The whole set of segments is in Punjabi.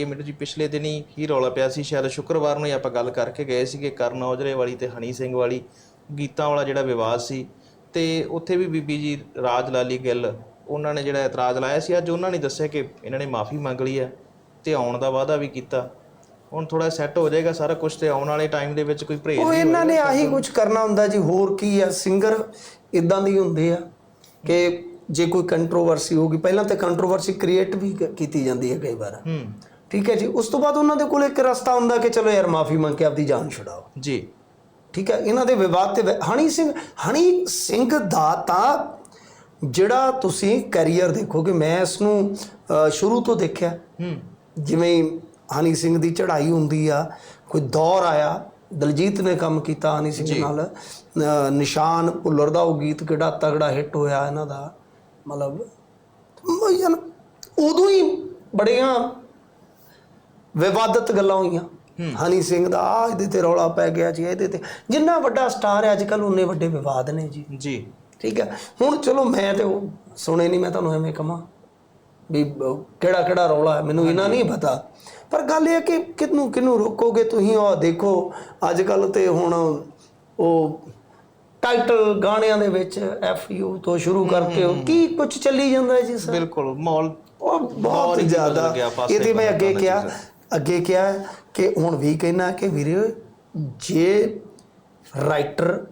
ਇਹ ਮਿੰਟੂ ਜੀ ਪਿਛਲੇ ਦਿਨੀ ਹੀ ਰੌਲਾ ਪਿਆ ਸੀ। ਸ਼ਾਇਦ ਸ਼ੁੱਕਰਵਾਰ ਨੂੰ ਹੀ ਆਪਾਂ ਗੱਲ ਕਰਕੇ ਗਏ ਸੀਗੇ ਕਰਨ ਔਜਲੇ ਵਾਲੀ ਤੇ ਹਨੀ ਸਿੰਘ ਵਾਲੀ ਗੀਤਾਂ ਵਾਲਾ ਜਿਹੜਾ ਵਿਵਾਦ ਸੀ। ਤੇ ਉੱਥੇ ਵੀ ਬੀਬੀ ਜੀ ਰਾਜ ਲਾਲੀ ਗਿੱਲ ਉਹਨਾਂ ਨੇ ਜਿਹੜਾ ਇਤਰਾਜ਼ ਲਾਇਆ ਸੀ। ਅੱਜ ਉਹਨਾਂ ਨੇ ਦੱਸਿਆ ਕਿ ਇਹਨਾਂ ਨੇ ਮਾਫੀ ਮੰਗ ਲਈ ਹੈ ਤੇ ਆਉਣ ਦਾ ਵਾਅਦਾ ਵੀ ਕੀਤਾ। ਹੁਣ ਥੋੜਾ ਸੈੱਟ ਹੋ ਜਾਏਗਾ ਸਾਰਾ ਕੁਝ ਤੇ ਆਉਣ ਵਾਲੇ ਟਾਈਮ ਦੇ ਵਿੱਚ ਕੋਈ ਪਰਹੇਜ਼ ਉਹ ਇਹਨਾਂ ਨੇ ਆਹੀ ਕੁਝ ਕਰਨਾ ਹੁੰਦਾ ਜੀ। ਹੋਰ ਕੀ ਆ? ਸਿੰਗਰ ਇਦਾਂ ਦੇ ਹੁੰਦੇ ਆ ਕਿ ਜੇ ਕੋਈ ਕੰਟਰੋਵਰਸੀ ਹੋਗੀ ਪਹਿਲਾਂ ਤਾਂ ਕੰਟਰੋਵਰਸੀ ਕ੍ਰੀਏਟ ਵੀ ਕੀਤੀ ਜਾਂਦੀ ਹੈ ਕਈ ਵਾਰ। ਹੂੰ। ਠੀਕ ਹੈ ਜੀ ਉਸ ਤੋਂ ਬਾਅਦ ਉਹਨਾਂ ਦੇ ਕੋਲ ਇੱਕ ਰਸਤਾ ਹੁੰਦਾ ਕਿ ਚਲੋ ਯਾਰ ਮਾਫੀ ਮੰਗ ਕੇ ਆਪਦੀ ਜਾਨ ਛੁਡਾਓ। ਜੀ। ਠੀਕ ਹੈ ਇਹਨਾਂ ਦੇ ਵਿਵਾਦ ਤੇ ਹਣੀ ਸਿੰਘ ਹਣੀ ਸਿੰਘ ਦਾ ਤਾਂ ਜਿਹੜਾ ਤੁਸੀਂ ਕੈਰੀਅਰ ਦੇਖੋਗੇ ਮੈਂ ਇਸ ਨੂੰ ਸ਼ੁਰੂ ਤੋਂ ਦੇਖਿਆ। ਹੂੰ। ਜਿਵੇਂ ਹਨੀ ਸਿੰਘ ਦੀ ਚੜ੍ਹਾਈ ਹੁੰਦੀ ਆ ਕੋਈ ਦੌਰ ਆਇਆ ਦਲਜੀਤ ਨੇ ਕੰਮ ਕੀਤਾ ਹਨੀ ਸਿੰਘ ਨਾਲ। ਨਿਸ਼ਾਨ ਭੁੱਲਰ ਦਾ ਉਹ ਗੀਤ ਕਿਹੜਾ ਤਗੜਾ ਹਿੱਟ ਹੋਇਆ ਇਹਨਾਂ ਦਾ ਮਤਲਬ ਯਾਰ, ਉਦੋਂ ਹੀ ਬੜੀਆਂ ਵਿਵਾਦਤ ਗੱਲਾਂ ਹੋਈਆਂ। ਹਨੀ ਸਿੰਘ ਦਾ ਆ ਇਹਦੇ ਤੇ ਰੌਲਾ ਪੈ ਗਿਆ ਜੀ ਇਹਦੇ ਤੇ। ਜਿੰਨਾ ਵੱਡਾ ਸਟਾਰ ਹੈ ਅੱਜ ਕੱਲ ਉਨੇ ਵੱਡੇ ਵਿਵਾਦ ਨੇ ਜੀ। ਜੀ। ਠੀਕ ਹੈ। ਹੁਣ ਚਲੋ ਮੈਂ ਤੇ ਉਹ ਸੁਣੇ ਨਹੀਂ ਮੈਂ ਤੁਹਾਨੂੰ ਐਵੇਂ ਕਹਾਂ ਵੀ ਕਿਹੜਾ ਕਿਹੜਾ ਰੌਲਾ ਹੈ ਮੈਨੂੰ ਇਹਨਾਂ ਨਹੀਂ ਪਤਾ। ਪਰ ਗੱਲ ਇਹ ਹੈ ਕਿ ਕਿਹਨੂੰ ਕਿਹਨੂੰ ਰੋਕੋਗੇ ਤੁਸੀਂ? ਉਹ ਦੇਖੋ ਅੱਜ ਕੱਲ ਤੇ ਹੁਣ ਉਹ ਟਾਈਟਲ ਗਾਣਿਆਂ ਦੇ ਵਿੱਚ ਐਫ ਯੂ ਤੋਂ ਸ਼ੁਰੂ ਕਰਕੇ ਕੀ ਕੁਝ ਚੱਲੀ ਜਾਂਦਾ ਜੀ ਸਰ? ਬਿਲਕੁਲ ਮਾਹੌਲ ਉਹ ਬਹੁਤ ਜ਼ਿਆਦਾ। ਇਹਦੇ ਮੈਂ ਅੱਗੇ ਕਿਹਾ ਅੱਗੇ ਕਿਹਾ ਕਿ ਹੁਣ ਵੀ ਕਹਿਣਾ ਕਿ ਵੀਰੇ ਜੇ ਰਾਈਟਰ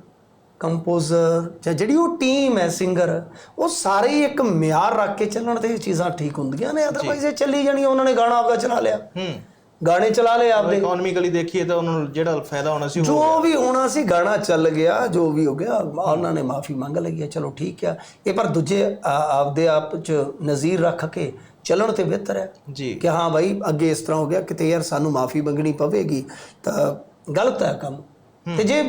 ਕੰਪੋਜ਼ਰ ਜਾਂ ਜਿਹੜੀ ਉਹ ਟੀਮ ਹੈ ਸਿੰਗਰ ਉਹ ਸਾਰੇ ਇੱਕ ਮਿਆਰ ਰੱਖ ਕੇ ਚੱਲਣ ਤੇ ਇਹ ਚੀਜ਼ਾਂ ਠੀਕ ਹੁੰਦੀਆਂ ਨੇ ਅਦਰਵਾਈਜ਼ ਇਹ ਚੱਲੀ ਜਾਣੀਆਂ ਉਹਨਾਂ ਨੇ ਗਾਣਾ ਆਪਦਾ ਚਲਾ ਲਿਆ। ਹੂੰ। ਗਾਣੇ ਚਲਾ ਲਏ ਆਪਦੇ। ਇਕਨੋਮਿਕਲੀ ਦੇਖੀਏ ਤਾਂ ਉਹਨਾਂ ਨੂੰ ਜਿਹੜਾ ਫਾਇਦਾ ਹੋਣਾ ਸੀ ਜੋ ਵੀ ਹੋਣਾ ਸੀ ਗਾਣਾ ਚੱਲ ਗਿਆ ਜੋ ਵੀ ਹੋ ਗਿਆ ਉਹਨਾਂ ਨੇ ਮਾਫੀ ਮੰਗ ਲਈ ਹੈ ਚਲੋ ਠੀਕ ਆ। ਇਹ ਪਰ ਦੂਜੇ ਆਪਦੇ ਆਪ ਚ ਨਜ਼ੀਰ ਰੱਖ ਕੇ ਚੱਲਣ ਤੇ ਬਿਹਤਰ ਹੈ ਜੀ। ਕਿ ਹਾਂ ਭਾਈ ਅੱਗੇ ਇਸ ਤਰ੍ਹਾਂ ਹੋ ਗਿਆ ਕਿਤੇ ਯਾਰ ਸਾਨੂੰ ਮਾਫੀ ਮੰਗਣੀ ਪਵੇਗੀ ਤਾਂ ਗਲਤ ਹੈ ਕੰਮ। ਤੇ ਜੇ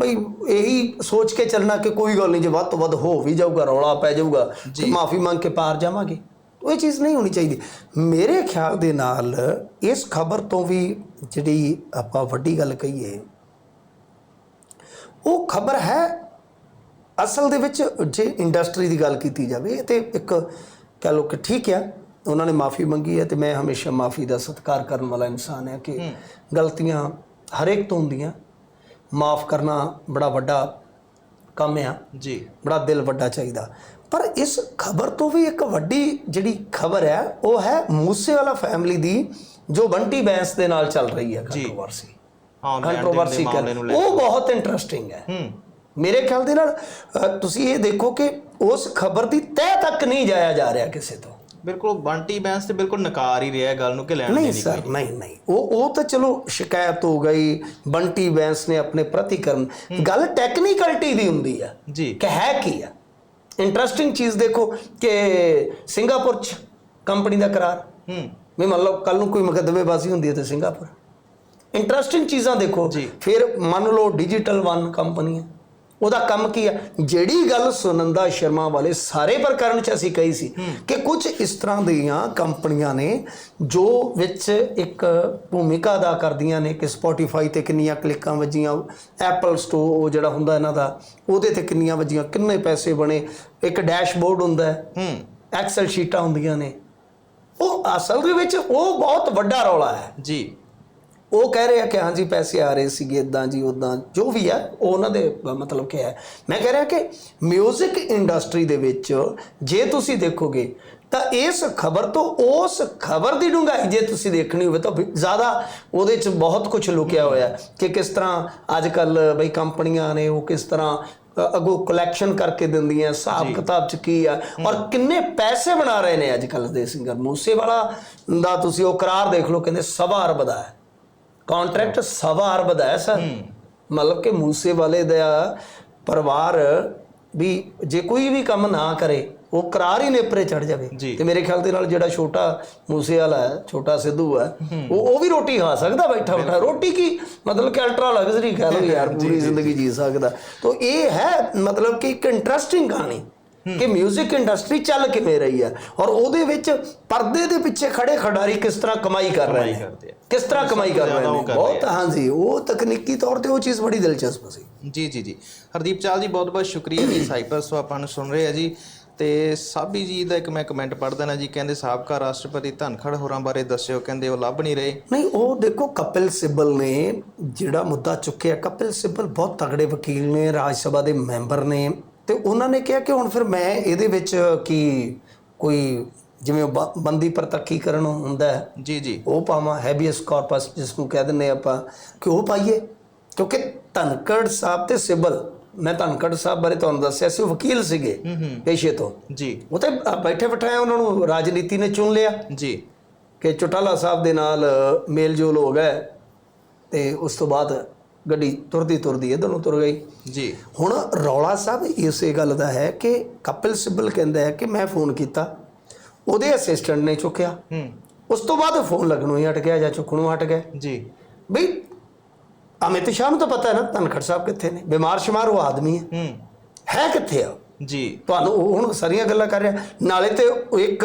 ਬਈ ਇਹੀ ਸੋਚ ਕੇ ਚੱਲਣਾ ਕਿ ਕੋਈ ਗੱਲ ਨਹੀਂ ਜੇ ਵੱਧ ਤੋਂ ਵੱਧ ਹੋ ਵੀ ਜਾਊਗਾ ਰੌਲਾ ਪੈ ਜਾਊਗਾ ਤੇ ਮਾਫੀ ਮੰਗ ਕੇ ਪਾਰ ਜਾਵਾਂਗੇ। ਉਹ ਇਹ ਚੀਜ਼ ਨਹੀਂ ਹੋਣੀ ਚਾਹੀਦੀ। ਮੇਰੇ ਖਿਆਲ ਦੇ ਨਾਲ ਇਸ ਖਬਰ ਤੋਂ ਵੀ ਜਿਹੜੀ ਆਪਾਂ ਵੱਡੀ ਗੱਲ ਕਹੀਏ ਉਹ ਖਬਰ ਹੈ ਅਸਲ ਦੇ ਵਿੱਚ ਜੇ ਇੰਡਸਟਰੀ ਦੀ ਗੱਲ ਕੀਤੀ ਜਾਵੇ ਤੇ ਇੱਕ ਕਹ ਲੋ ਕਿ ਠੀਕ ਹੈ ਉਹਨਾਂ ਨੇ ਮਾਫੀ ਮੰਗੀ ਹੈ ਤੇ ਮੈਂ ਹਮੇਸ਼ਾ ਮਾਫੀ ਦਾ ਸਤਿਕਾਰ ਕਰਨ ਵਾਲਾ ਇਨਸਾਨ ਹਾਂ ਕਿ ਗਲਤੀਆਂ ਹਰੇਕ ਤੋਂ ਹੁੰਦੀਆਂ। ਮਾਫ ਕਰਨਾ ਬੜਾ ਵੱਡਾ ਕੰਮ ਆ। ਜੀ। ਬੜਾ ਦਿਲ ਵੱਡਾ ਚਾਹੀਦਾ। ਪਰ ਇਸ ਖਬਰ ਤੋਂ ਵੀ ਇੱਕ ਵੱਡੀ ਜਿਹੜੀ ਖਬਰ ਹੈ ਉਹ ਹੈ ਮੂਸੇ ਵਾਲਾ ਫੈਮਿਲੀ ਦੀ ਜੋ ਬੰਟੀ ਬੈਂਸ ਦੇ ਨਾਲ ਚੱਲ ਰਹੀ ਹੈ ਕੰਟਰੋਵਰਸੀ ਹਾਂ ਕੰਟਰੋਵਰਸੀ ਉਹ ਬਹੁਤ ਇੰਟਰਸਟਿੰਗ ਹੈ। ਹੂੰ। ਮੇਰੇ ਖਿਆਲ ਦੇ ਨਾਲ ਤੁਸੀਂ ਇਹ ਦੇਖੋ ਕਿ ਉਸ ਖਬਰ ਦੀ ਤਹਿ ਤੱਕ ਨਹੀਂ ਜਾਇਆ ਜਾ ਰਿਹਾ ਕਿਸੇ ਤੋਂ। ਬਿਲਕੁਲ ਬੰਟੀ ਬੈਂਸ ਤੇ ਬਿਲਕੁਲ ਨਕਾਰ ਹੀ ਰਿਹਾ ਗੱਲ ਨੂੰ ਕਿ ਲੈਣ ਨਹੀਂ ਸਰ ਨਹੀਂ ਨਹੀਂ। ਉਹ ਉਹ ਤਾਂ ਚਲੋ ਸ਼ਿਕਾਇਤ ਹੋ ਗਈ ਬੰਟੀ ਬੈਂਸ ਨੇ ਆਪਣੇ ਪ੍ਰਤੀਕਰਮ। ਗੱਲ ਟੈਕਨੀਕਲਿਟੀ ਦੀ ਹੁੰਦੀ ਆ। ਜੀ। ਕਿ ਹੈ ਕੀ ਆ? ਇੰਟਰਸਟਿੰਗ ਚੀਜ਼ ਦੇਖੋ ਕਿ ਸਿੰਗਾਪੁਰ ਚ ਕੰਪਨੀ ਦਾ ਕਰਾਰ। ਹੂੰ। ਵੀ ਮੰਨ ਲਓ ਕੱਲ ਨੂੰ ਕੋਈ ਮੁਕੱਦਮੇਬਾਜ਼ੀ ਹੁੰਦੀ ਹੈ ਤੇ ਸਿੰਗਾਪੁਰ ਇੰਟਰਸਟਿੰਗ ਚੀਜ਼ਾਂ ਦੇਖੋ। ਫਿਰ ਮੰਨ ਲਓ ਡਿਜੀਟਲ ਵਨ ਕੰਪਨੀ ਹੈ। ਉਹਦਾ ਕੰਮ ਕੀ ਹੈ ਜਿਹੜੀ ਗੱਲ ਸੁਨੰਦਾ ਸ਼ਰਮਾ ਵਾਲੇ ਸਾਰੇ ਪ੍ਰਕਰਨ ਚ ਅਸੀਂ ਕਹੀ ਸੀ ਕਿ ਕੁਝ ਇਸ ਤਰ੍ਹਾਂ ਦੀਆਂ ਕੰਪਨੀਆਂ ਨੇ ਜੋ ਵਿੱਚ ਇੱਕ ਭੂਮਿਕਾ ਅਦਾ ਕਰਦੀਆਂ ਨੇ ਕਿ ਸਪੋਟੀਫਾਈ ਤੇ ਕਿੰਨੀਆਂ ਕਲਿੱਕਾਂ ਵੱਜੀਆਂ ਐਪਲ ਸਟੋਰ ਉਹ ਜਿਹੜਾ ਹੁੰਦਾ ਇਹਨਾਂ ਦਾ ਉਹਦੇ ਤੇ ਕਿੰਨੀਆਂ ਵੱਜੀਆਂ ਕਿੰਨੇ ਪੈਸੇ ਬਣੇ ਇੱਕ ਡੈਸ਼ਬੋਰਡ ਹੁੰਦਾ ਹੈ ਹੂੰ। ਐਕਸਲ ਸ਼ੀਟਾਂ ਹੁੰਦੀਆਂ ਨੇ। ਉਹ ਅਸਲ ਦੇ ਵਿੱਚ ਉਹ ਬਹੁਤ ਵੱਡਾ ਰੌਲਾ ਹੈ। ਜੀ। ਉਹ ਕਹਿ ਰਹੇ ਆ ਕਿ ਹਾਂਜੀ ਪੈਸੇ ਆ ਰਹੇ ਸੀਗੇ ਇਦਾਂ ਜੀ ਉਦਾਂ ਜੋ ਵੀ ਹੈ ਉਹ ਉਹਨਾਂ ਦੇ ਮਤਲਬ ਕੀ ਹੈ। ਮੈਂ ਕਹਿ ਰਿਹਾ ਕਿ 뮤직 ਇੰਡਸਟਰੀ ਦੇ ਵਿੱਚ ਜੇ ਤੁਸੀਂ ਦੇਖੋਗੇ ਤਾਂ ਇਸ ਖਬਰ ਤੋਂ ਉਸ ਖਬਰ ਦੀ ਡੂੰਘਾਈ ਜੇ ਤੁਸੀਂ ਦੇਖਣੀ ਹੋਵੇ ਤਾਂ ਜ਼ਿਆਦਾ ਉਹਦੇ 'ਚ ਬਹੁਤ ਕੁਝ ਲੁਕਿਆ ਹੋਇਆ ਕਿ ਕਿਸ ਤਰ੍ਹਾਂ ਅੱਜ ਕੱਲ ਬਈ ਕੰਪਨੀਆਂ ਨੇ ਉਹ ਕਿਸ ਤਰ੍ਹਾਂ ਅੱਗੋਂ ਕਲੈਕਸ਼ਨ ਕਰਕੇ ਦਿੰਦੀਆਂ ਹਿਸਾਬ ਕਿਤਾਬ 'ਚ ਕੀ ਆ ਔਰ ਕਿੰਨੇ ਪੈਸੇ ਬਣਾ ਰਹੇ ਨੇ ਅੱਜ ਕੱਲ ਦੇ ਸਿੰਗਰ ਮੂਸੇ ਵਾਲਾ ਦਾ ਤੁਸੀਂ ਉਹ ਕਰਾਰ ਦੇਖ ਲਓ ਕਹਿੰਦੇ ਸਵਾ ਅਰਬ ਦਾ ਹੈ। ਕੰਟਰੈਕਟ ਸਵਾ ਅਰਬ ਦਾ ਹੈ। ਸਰ ਮਤਲਬ ਕਿ ਮੂਸੇ ਵਾਲੇ ਦਾ ਪਰਿਵਾਰ ਵੀ ਜੇ ਕੋਈ ਵੀ ਕੰਮ ਨਾ ਕਰੇ ਉਹ ਕਰਾਰ ਹੀ ਨੇਪਰੇ ਚੜ ਜਾਵੇ। ਤੇ ਮੇਰੇ ਖਿਆਲ ਦੇ ਨਾਲ ਜਿਹੜਾ ਛੋਟਾ ਮੂਸੇ ਵਾਲਾ ਹੈ ਛੋਟਾ ਸਿੱਧੂ ਹੈ ਉਹ ਉਹ ਵੀ ਰੋਟੀ ਖਾ ਸਕਦਾ ਬੈਠਾ ਬੈਠਾ। ਰੋਟੀ ਕੀ? ਮਤਲਬ ਕਿ ਅਲਟਰਾ ਲਗਜ਼ਰੀ ਕਹਿ ਲਓ ਯਾਰ ਪੂਰੀ ਜ਼ਿੰਦਗੀ ਜੀ। ਸਕਦਾ। ਤਾਂ ਇਹ ਹੈ ਮਤਲਬ ਕਿ ਇੱਕ ਇੰਟਰਸਟਿੰਗ ਕਹਾਣੀ। ਕਿ 뮤직 ਇੰਡਸਟਰੀ ਚੱਲ ਕਿਵੇਂ ਰਹੀ ਹੈ? ਔਰ ਉਹਦੇ ਵਿੱਚ ਪਰਦੇ ਦੇ ਪਿੱਛੇ ਖੜੇ ਖਿਡਾਰੀ ਕਿਸ ਤਰ੍ਹਾਂ ਕਮਾਈ ਕਰ ਰਹੇ ਨੇ। ਕਿਸ ਤਰ੍ਹਾਂ ਕਮਾਈ ਕਰ ਰਹੇ ਨੇ? ਬਹੁਤ ਹਾਂਜੀ ਉਹ ਤਕਨੀਕੀ ਤੌਰ ਤੇ ਉਹ ਚੀਜ਼ ਬੜੀ ਦਿਲਚਸਪ ਸੀ। ਜੀ ਜੀ ਜੀ। ਹਰਦੀਪ ਚਾਲ ਜੀ ਬਹੁਤ ਬਹੁਤ ਸ਼ੁਕਰੀਆ ਜੀ। ਸਾਈਪਰਸ ਤੋਂ ਆਪਾਂ ਨੂੰ ਸੁਣ ਰਹੇ ਆ ਜੀ। ਤੇ ਸਾਬੀ ਜੀ ਦਾ ਇੱਕ ਮੈਂ ਕਮੈਂਟ ਪੜ੍ਹਦਾ ਨਾ ਜੀ ਕਹਿੰਦੇ ਸਾਬਕਾ ਰਾਸ਼ਟਰਪਤੀ ਧਨਖੜ ਹੋਰਾਂ ਬਾਰੇ ਦੱਸਿਓ ਕਹਿੰਦੇ ਉਹ ਲੱਭ ਨਹੀਂ ਰਹੇ। ਨਹੀਂ ਉਹ ਦੇਖੋ ਕਪਿਲ ਸਿੱਬਲ ਨੇ ਜਿਹੜਾ ਮੁੱਦਾ ਚੁੱਕਿਆ ਕਪਿਲ ਸਿੱਬਲ ਬਹੁਤ ਤਗੜੇ ਵਕੀਲ ਨੇ ਰਾਜ ਸਭਾ ਦੇ ਮੈਂਬਰ ਨੇ। ਤੇ ਉਹਨਾਂ ਨੇ ਕਿਹਾ ਕਿ ਹੁਣ ਫਿਰ ਮੈਂ ਇਹਦੇ ਵਿੱਚ ਕੀ ਕੋਈ ਜਿਵੇਂ ਬੰਦੀ ਪ੍ਰਤੱਖੀਕਰਨ ਹੁੰਦਾ ਹੈ ਜੀ ਜੀ। ਉਹ ਪਾਵਾਂ ਹੈਬੀਅਸ ਕਾਰਪਸ ਜਿਸ ਨੂੰ ਕਹਿ ਦਿੰਦੇ ਆਪਾਂ ਕਿ ਉਹ ਪਾਈਏ। ਕਿਉਂਕਿ ਧਨਕੜ ਸਾਹਿਬ ਤੇ ਸਿੱਬਲ ਮੈਂ ਧਨਕੜ ਸਾਹਿਬ ਬਾਰੇ ਤੁਹਾਨੂੰ ਦੱਸਿਆ ਸੀ ਉਹ ਵਕੀਲ ਸੀਗੇ ਪੇਸ਼ੇ ਤੋਂ। ਜੀ। ਉਹ ਤੇ ਬੈਠੇ ਬਿਠਾਏ ਉਹਨਾਂ ਨੂੰ ਰਾਜਨੀਤੀ ਨੇ ਚੁਣ ਲਿਆ। ਜੀ। ਕਿ ਚੁਟਾਲਾ ਸਾਹਿਬ ਦੇ ਨਾਲ ਮੇਲ ਜੋਲ ਹੋ ਗਿਆ ਤੇ ਉਸ ਤੋਂ ਬਾਅਦ ਗੱਡੀ ਤੁਰਦੀ ਤੁਰਦੀ ਇਧਰ ਨੂੰ ਤੁਰ ਗਈ। ਜੀ। ਹੁਣ ਰੌਲਾ ਸਾਹਿਬ ਇਸੇ ਗੱਲ ਦਾ ਹੈ ਕਿ ਕਪਿਲ ਸਿੱਬਲ ਕਹਿੰਦਾ ਹੈ ਕਿ ਮੈਂ ਫੋਨ ਕੀਤਾ। ਉਹਦੇ ਅਸਿਸਟੈਂਟ ਨੇ ਚੁੱਕਿਆ। ਹੂੰ। ਉਸ ਤੋਂ ਬਾਅਦ ਫੋਨ ਲੱਗਣੋਂ ਹੀ ਹਟ ਗਿਆ ਜਾਂ ਚੁੱਕਣੋਂ ਹਟ ਗਿਆ। ਜੀ। ਬਈ ਅਮਿਤ ਸ਼ਾਹ ਨੂੰ ਤਾਂ ਪਤਾ ਹੈ ਨਾ ਧਨਖੜ ਸਾਹਿਬ ਕਿੱਥੇ ਨੇ। ਬਿਮਾਰ ਸ਼ਮਾਰ ਉਹ ਆਦਮੀ ਹੈ। ਹੂੰ। ਹੈ ਕਿੱਥੇ ਆ? ਜੀ। ਤੁਹਾਨੂੰ ਉਹ ਹੁਣ ਸਾਰੀਆਂ ਗੱਲਾਂ ਕਰ ਰਿਹਾ। ਨਾਲੇ ਤੇ ਇੱਕ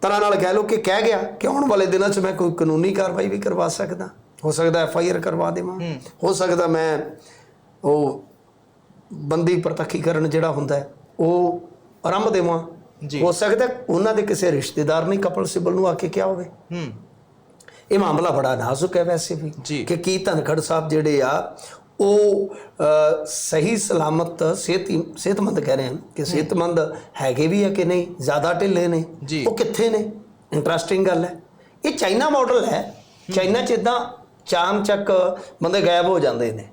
ਤਰ੍ਹਾਂ ਨਾਲ ਕਹਿ ਲਓ ਕਿ ਕਹਿ ਗਿਆ ਕਿ ਆਉਣ ਵਾਲੇ ਦਿਨਾਂ 'ਚ ਮੈਂ ਕੋਈ ਕਾਨੂੰਨੀ ਕਾਰਵਾਈ ਵੀ ਕਰਵਾ ਸਕਦਾ। ਹੋ ਸਕਦਾ ਐਫ ਆਈ ਆਰ ਕਰਵਾ ਦੇਵਾਂ। ਹੋ। ਸਕਦਾ ਮੈਂ ਉਹ ਬੰਦੀ ਪ੍ਰਤੱਖੀਕਰਨ ਜਿਹੜਾ ਹੁੰਦਾ ਉਹ ਆਰੰਭ ਦੇਵਾਂ। ਹੋ ਸਕਦਾ ਉਹਨਾਂ ਦੇ ਕਿਸੇ ਰਿਸ਼ਤੇਦਾਰ ਨੇ ਕਪਲ ਸਿੱਬਲ ਨੂੰ ਆ ਕੇ ਕਿਹਾ ਹੋਵੇ। ਹੂੰ। ਇਹ ਮਾਮਲਾ ਬੜਾ ਨਾਜ਼ੁਕ ਹੈ ਵੈਸੇ ਵੀ। ਕਿ ਕੀ ਧਨਖੜ ਸਾਹਿਬ ਜਿਹੜੇ ਆ ਉਹ ਸਹੀ ਸਲਾਮਤ ਸਿਹਤ ਸਿਹਤਮੰਦ ਕਹਿ ਰਹੇ ਹਨ ਕਿ ਸਿਹਤਮੰਦ ਹੈਗੇ ਵੀ ਆ ਕਿ ਨਹੀਂ ਜ਼ਿਆਦਾ ਢਿੱਲੇ ਨੇ। ਉਹ ਕਿੱਥੇ ਨੇ? ਇੰਟਰਸਟਿੰਗ ਗੱਲ ਹੈ। ਇਹ ਚਾਈਨਾ ਮਾਡਲ ਹੈ। ਚਾਈਨਾ 'ਚ ਇਦਾਂ ਚਾਮ ਚੱਕ ਬੰਦੇ ਗਾਇਬ ਹੋ ਜਾਂਦੇ ਨੇ।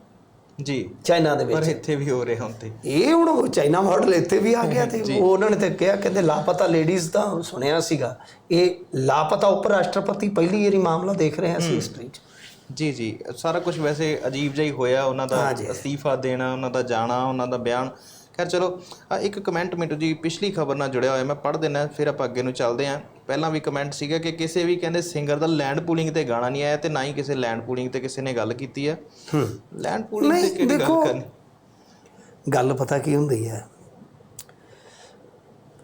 ਜੀ। ਚਾਈਨਾ ਦੇ ਪਰ ਵਿੱਚ। ਇੱਥੇ ਵੀ ਹੋ ਰਿਹਾ ਹੁਣ ਤੇ। ਇਹ ਹੁਣ ਚਾਈਨਾ ਮਾਡਲ ਇੱਥੇ ਵੀ ਆ ਗਿਆ ਤੇ ਉਹ ਉਹਨਾਂ ਨੇ ਤੇ ਕਿਹਾ ਕਹਿੰਦੇ ਲਾਪਤਾ ਲੇਡੀਜ਼ ਦਾ ਸੁਣਿਆ ਸੀਗਾ। ਇਹ ਲਾਪਤਾ ਉਪ ਰਾਸ਼ਟਰਪਤੀ ਪਹਿਲੀ ਵਾਰੀ ਮਾਮਲਾ ਦੇਖ ਰਹੇ ਹਾਂ। ਅਸੀਂ ਹਿਸਟਰੀ 'ਚ। ਜੀ ਜੀ। ਸਾਰਾ ਕੁਝ ਵੈਸੇ ਅਜੀਬ ਜਿਹਾ ਹੀ ਹੋਇਆ ਉਹਨਾਂ ਦਾ। ਅਸਤੀਫਾ ਦੇਣਾ ਉਹਨਾਂ ਦਾ ਜਾਣਾ ਉਹਨਾਂ ਦਾ ਬਿਆਨ। ਖੈਰ ਚਲੋ ਇੱਕ ਕਮੈਂਟ ਮਿੰਟੂ ਜੀ ਪਿਛਲੀ ਖਬਰ ਨਾਲ ਜੁੜਿਆ ਹੋਇਆ ਮੈਂ ਪੜ੍ਹ ਦਿੰਦਾ ਫਿਰ ਆਪਾਂ ਅੱਗੇ ਨੂੰ ਚੱਲਦੇ ਹਾਂ। ਪਹਿਲਾਂ ਵੀ ਕਮੈਂਟ ਸੀਗਾ ਕਿ ਕਿਸੇ ਵੀ ਕਹਿੰਦੇ ਸਿੰਗਰ ਦਾ ਲੈਂਡ ਪੂਲਿੰਗ ਤੇ ਗਾਣਾ ਨਹੀਂ ਆਇਆ ਤੇ ਨਾ ਹੀ ਕਿਸੇ ਲੈਂਡ ਪੂਲਿੰਗ ਤੇ ਕਿਸੇ ਨੇ ਗੱਲ ਕੀਤੀ ਹੈ। ਹੂੰ ਲੈਂਡ ਪੂਲਿੰਗ ਤੇ ਕਿਹੜੀ ਗੱਲ ਕਰਨੀ? ਗੱਲ ਪਤਾ ਕੀ ਹੁੰਦੀ ਹੈ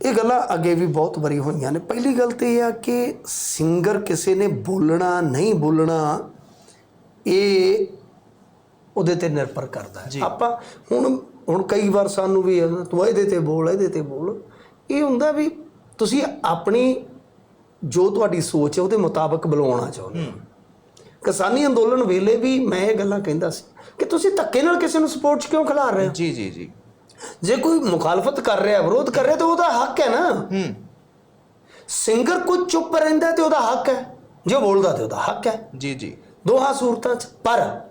ਇਹ ਗੱਲਾਂ ਅੱਗੇ ਵੀ ਬਹੁਤ ਵਾਰੀ ਹੋਈਆਂ ਨੇ। ਪਹਿਲੀ ਗੱਲ ਤੇ ਇਹ ਆ ਕਿ ਸਿੰਗਰ ਕਿਸੇ ਨੇ ਬੋਲਣਾ ਨਹੀਂ ਬੋਲਣਾ ਇਹ ਉਹਦੇ ਤੇ ਨਿਰਭਰ ਕਰਦਾ ਹੈ। ਆਪਾਂ ਹੁਣ ਹੁਣ ਕਈ ਵਾਰ ਸਾਨੂੰ ਵੀ ਤੂੰ ਇਹਦੇ ਤੇ ਬੋਲ ਇਹਦੇ ਤੇ ਬੋਲ। ਇਹ ਹੁੰਦਾ ਵੀ ਤੁਸੀਂ ਆਪਣੀ ਜੋ ਤੁਹਾਡੀ ਸੋਚ ਹੈ ਉਹਦੇ ਮੁਤਾਬਕ ਬੁਲਾਉਣਾ ਚਾਹੁੰਦੇ ਹੋ। ਕਿਸਾਨੀ ਅੰਦੋਲਨ ਵੇਲੇ ਵੀ ਮੈਂ ਇਹ ਗੱਲਾਂ ਕਹਿੰਦਾ ਸੀ ਕਿ ਤੁਸੀਂ ਧੱਕੇ ਨਾਲ ਕਿਸੇ ਨੂੰ ਸਪੋਰਟ ਕਿਉਂ ਖਿਲਾਰ ਰਹੇ ਹੋ? ਜੀ ਜੀ ਜੀ। ਜੇ ਕੋਈ ਮੁਖਾਲਫਤ ਕਰ ਰਿਹਾ ਵਿਰੋਧ ਕਰ ਰਿਹਾ ਤਾਂ ਉਹਦਾ ਹੱਕ ਹੈ ਨਾ। ਹੂੰ। ਸਿੰਗਰ ਕੋਈ ਚੁੱਪ ਰਹਿੰਦਾ ਤੇ ਉਹਦਾ ਹੱਕ ਹੈ। ਜੇ ਬੋਲਦਾ ਤੇ ਉਹਦਾ ਹੱਕ ਹੈ। ਜੀ ਜੀ। ਦੋਹਾਂ ਸੂਰਤਾਂ 'ਚ। ਪਰ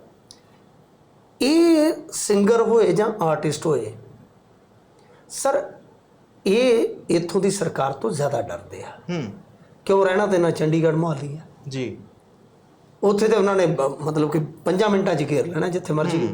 ਇਹ ਸਿੰਗਰ ਹੋਏ ਜਾਂ ਆਰਟਿਸਟ ਹੋਏ ਸਰ ਇਹ ਇੱਥੋਂ ਦੀ ਸਰਕਾਰ ਤੋਂ ਜ਼ਿਆਦਾ ਡਰਦੇ ਆ। ਹੂੰ। ਕਿਉਂ ਰਹਿਣਾ ਤੇ ਨਾ ਚੰਡੀਗੜ੍ਹ ਮੁਹਾਲੀ ਆ? ਜੀ। ਉੱਥੇ ਤੇ ਉਹਨਾਂ ਨੇ ਬ- ਮਤਲਬ ਕਿ 5 ਮਿੰਟਾਂ 'ਚ ਘੇਰ ਲੈਣਾ ਜਿੱਥੇ ਮਰਜ਼ੀ।